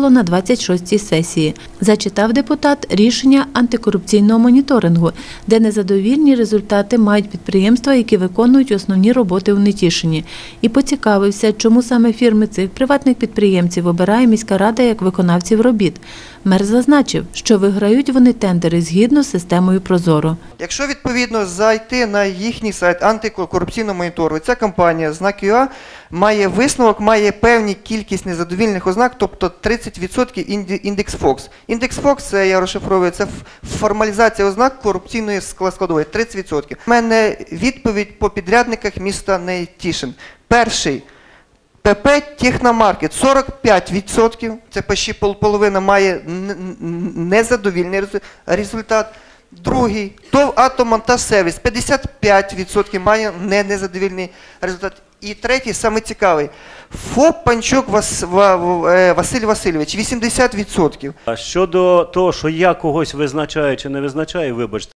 на 26-й сесії. Зачитав депутат рішення антикорупційного моніторингу, де незадовільні результати мають підприємства, які виконують основні роботи у Нетішині. І поцікавився, чому саме фірми цих приватних підприємців обирає міська рада як виконавців робіт. Мер зазначив, що виграють вони тендери згідно з системою Прозоро. Якщо відповідно зайти на їхній сайт антикорупційного монітору, ця компанія знак ЮА має висновок, має певні кількість незадовільних ознак, тобто 30% індекс Фокс. Індекс Фокс, це я розшифровую, це формалізація ознак корупційної скла- складової 30%. У мене відповідь по підрядниках міста Нетішин. Перший. ПП Техномаркет 45%, це почти половина має незадовільний результат. Другий ТОВ Атомонтаж Сервіс 55% має не- незадовільний результат. І третій, саме цікавий, ФОП Панчук Вас- Ва- е, Василь Васильович 80%. А щодо того, що я когось визначаю чи не визначаю, вибачте.